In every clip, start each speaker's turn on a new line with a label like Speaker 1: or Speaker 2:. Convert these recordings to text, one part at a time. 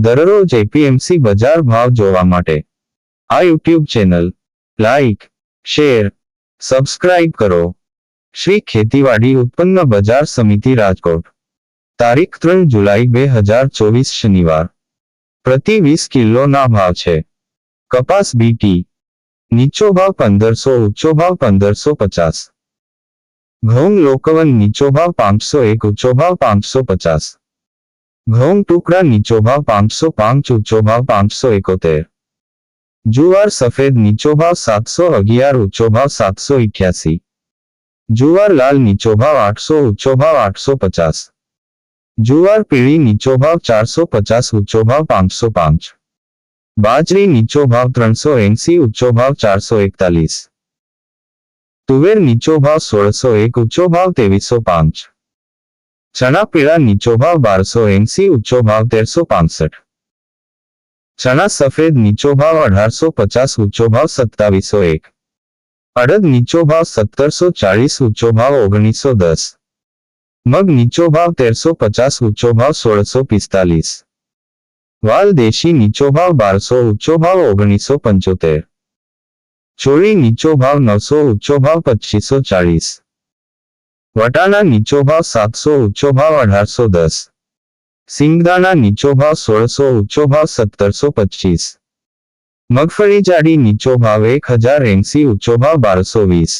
Speaker 1: દરરોજ એપીએમસી બજાર ભાવ જોવા માટે. આ YouTube channel, like, share, subscribe કરો. શ્રી ખેતીવાડી ઉત્પન્ન બજાર સમિતિ રાજકોટ. તારીખ ત્રણ જુલાઈ બે હજાર ચોવીસ શનિવાર. પ્રતિ વીસ કિલોના ભાવ છે. કપાસ બીટી નીચો ભાવ પંદરસો, ઊંચો ભાવ પંદરસો પચાસ. ઘઉં લોકવન નીચો ભાવ પાંચસો એક, ઊંચો ભાવ પાંચસો પચાસ. ઘઉં ટુકડા નીચો ભાવ પાંચસો પાંચ, ઊંચો ભાવ પાંચસો એકોતેર. જુવાર સફેદ નીચો ભાવ સાતસો અગિયાર, ઊંચો ભાવ સાતસો ઇઠ્યાસી. જુવાર લાલ નીચો ભાવ આઠસો, ઊંચો ભાવ આઠસો પચાસ. જુવાર પીળી નીચો ભાવ ચારસો પચાસ, ઊંચો ભાવ પાંચસો પાંચ. બાજરી નીચો ભાવ ત્રણસો એંસી, ઊંચો ભાવ ચારસો એકતાલીસ. તુવેર નીચો ભાવ સોળસો એક, ઊંચો ભાવ ત્રેવીસો પાંચ. ચણા પીળા નીચો ભાવ બારસો એંસી ઊંચો ભાવ તેરસો પાસઠ ચણા સફેદ નીચો ભાવ અઢારસો પચાસ ઊંચો ભાવ સત્તાવીસો એક અડદ નીચો ભાવ સત્તરસો ચાળીસ ઊંચો ભાવ ઓગણીસો દસ મગ નીચો ભાવ તેરસો પચાસ ઊંચો ભાવ સોળસો પિસ્તાલીસ વાલ દેશી નીચો ભાવ બારસો ઊંચો ભાવ ઓગણીસો પંચોતેર ચોળી નીચો ભાવ નવસો ઊંચો ભાવ પચીસો ચાળીસ વટાણા નીચો ભાવ સાતસો ઊંચો ભાવ અઢારસો દસ સિંગદાણા નીચો ભાવ સોળસો ઊંચો ભાવ સત્તરસો પચીસ મગફળી જાડી નીચો ભાવ એક હજાર એંસી ઊંચો ભાવ બારસો વીસ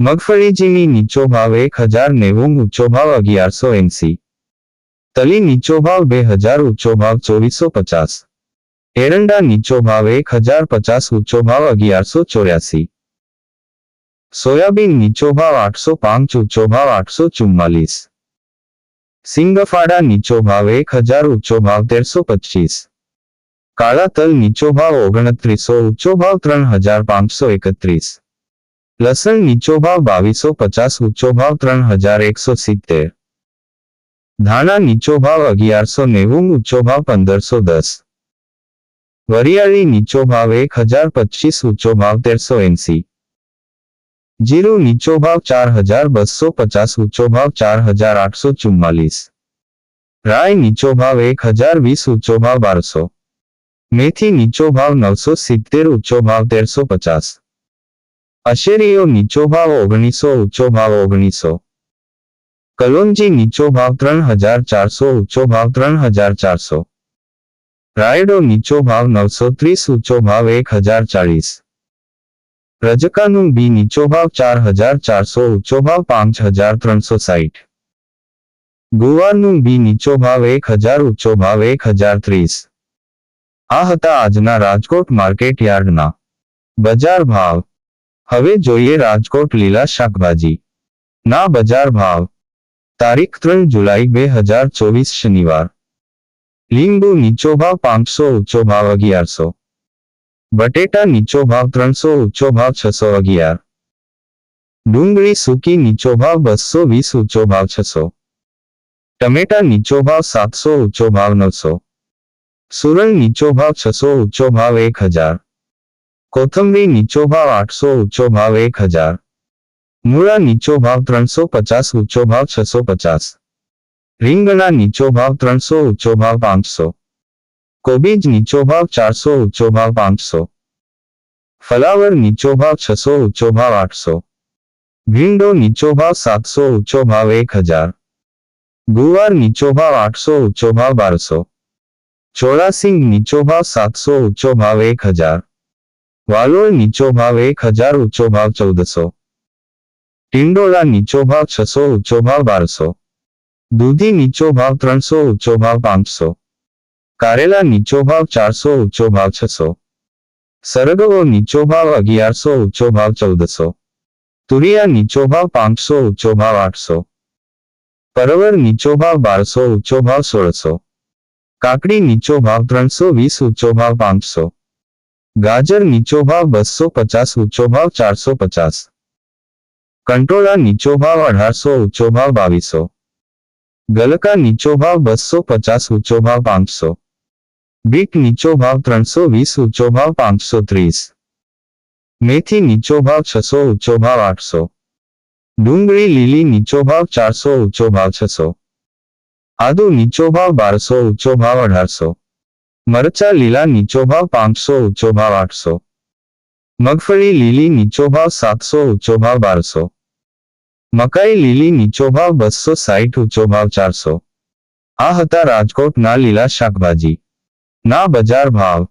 Speaker 1: મગફળી ઝીણી નીચો ભાવ એક હજાર નેવું ઊંચો ભાવ અગિયારસો એંસી તલી નીચો ભાવ બે હજાર ઊંચો ભાવ ચોવીસો પચાસ એરંડા નીચો ભાવ એક હજાર પચાસ ઊંચો ભાવ અગિયારસો ચોર્યાસી સોયાબીન નીચો ભાવ આઠસો પાંચ ઊંચો ભાવ આઠસો ચુમ્માલીસ સિંગફાડા નીચો ભાવ એક હજાર ઊંચો ભાવ તેરસો પચીસ કાળા તલ નીચો ભાવ ઓગણત્રીસો ઊંચો ભાવ ત્રણ હજાર પાંચસો એકત્રીસ લસણ નીચો ભાવ બાવીસો પચાસ ઊંચો ભાવ ત્રણ હજાર એકસો સિત્તેર ધાણા નીચો ભાવ અગિયારસો નેવું ઊંચો ભાવ પંદરસો દસ વરિયાળી નીચો ભાવ એક હજાર પચીસ ઊંચો ભાવ તેરસો એંસી જીરું નીચો ભાવ ચાર હજાર બસો પચાસ ઊંચો ભાવ ચાર હજાર આઠસો ચુમ્માલીસ રાય નીચો ભાવ એક હજાર વીસ ઊંચો ભાવ બારસો મેથી નીચો ભાવ નવસો સિત્તેર ઊંચો ભાવ તેરસો પચાસ અશેરીઓ નીચો ભાવ ઓગણીસો ઊંચો ભાવ ઓગણીસો કલોંજી નીચો ભાવ ત્રણ હજાર ચારસો ઊંચો ભાવ ત્રણ હજાર ચારસો રાયડો નીચો ભાવ નવસો ત્રીસ ઊંચો ભાવ એક હજાર ચાળીસ રજકાનું બી નીચો ભાવ ચાર હજાર ચારસો ઊંચો ભાવ પાંચ હજાર ત્રણસો સાઠ ગુવારનું બી નીચો ભાવ એક હજાર ઊંચો ભાવ એક હજાર ત્રીસ. આ હતા આજના રાજકોટ માર્કેટ યાર્ડના. બજાર ભાવ. હવે જોઈએ રાજકોટ લીલા શાકભાજી. ના બજાર ભાવ. તારીખ ત્રણ જુલાઈ બે હજાર ચોવીસ શનિવાર. લીંબુ નીચો ભાવ પાંચસો ઊંચો ભાવ અગિયારસો. બટેટા નીચો ભાવ ત્રણસો ઊંચો ભાવ છસો અગિયાર ડુંગળી સૂકી નીચો ભાવ બસો વીસ ઊંચો ભાવ છસો ટમેટા નીચો ભાવ સાતસો ઊંચો ભાવ નવસો સુરણ નીચો ભાવ છસો ઊંચો ભાવ એક હજાર કોથમરી નીચો ભાવ આઠસો ઊંચો ભાવ એક હજાર મૂળા નીચો ભાવ ત્રણસો પચાસ ઊંચો ભાવ છસો પચાસ રીંગણા નીચો ભાવ ત્રણસો ઊંચો ભાવ પાંચસો કોબીજ નીચો ભાવ ચારસો ઊંચો ભાવ પાંચસો ફલાવર નીચો ભાવ છસો ઊંચો ભાવ આઠસો ભીંડો નીચો ભાવ સાતસો ઊંચો ભાવ એક હજાર ગુવાર નીચો ભાવ આઠસો ઊંચો ભાવ બારસો ચોરાસિંગ નીચો ભાવ સાતસો ઊંચો ભાવ એક હજાર વાલોળ નીચો ભાવ એક હજાર ઊંચો ભાવ ચૌદસો ટિંડોળા નીચો ભાવ છસો ઊંચો ભાવ બારસો દૂધી નીચો ભાવ ત્રણસો ઊંચો ભાવ પાંચસો કારેલા નીચો ભાવ ચારસો ઊંચો ભાવ છસો સરગવો નીચો ભાવ અગિયારસો ઊંચો ભાવ ચૌદસો તુરિયા નીચો ભાવ પાંચસો ઊંચો ભાવ આઠસો પરવર નીચો ભાવ બારસો ઊંચો ભાવ સોળસો કાકડી નીચો ભાવ ત્રણસો વીસ ઊંચો ભાવ પાંચસો ગાજર નીચો ભાવ બસો પચાસ ઊંચો ભાવ ચારસો પચાસ કંટોળા નીચો ભાવ અઢારસો ઊંચો ભાવ બાવીસો ગલકા નીચો ભાવ બસો પચાસ ઊંચો ભાવ પાંચસો બીટ નીચો ભાવ ત્રણસો વીસ ઊંચો ભાવ પાંચસો ત્રીસ મેથી નીચો ભાવ છસો ઊંચો ભાવ આઠસો ડુંગળી લીલી નીચો ભાવ ચારસો ઊંચો ભાવ છસો આદુ નીચો ભાવ બારસો ઊંચો ભાવ અઢારસો મરચા લીલા નીચો ભાવ પાંચસો ઊંચો ભાવ આઠસો મગફળી લીલી નીચો ભાવ સાતસો ઊંચો ભાવ બારસો મકાઈ લીલી નીચો ભાવ બસો સાઠ ઊંચો ભાવ ચારસો આ હતા રાજકોટના લીલા શાકભાજી ना बाज़ार भाव।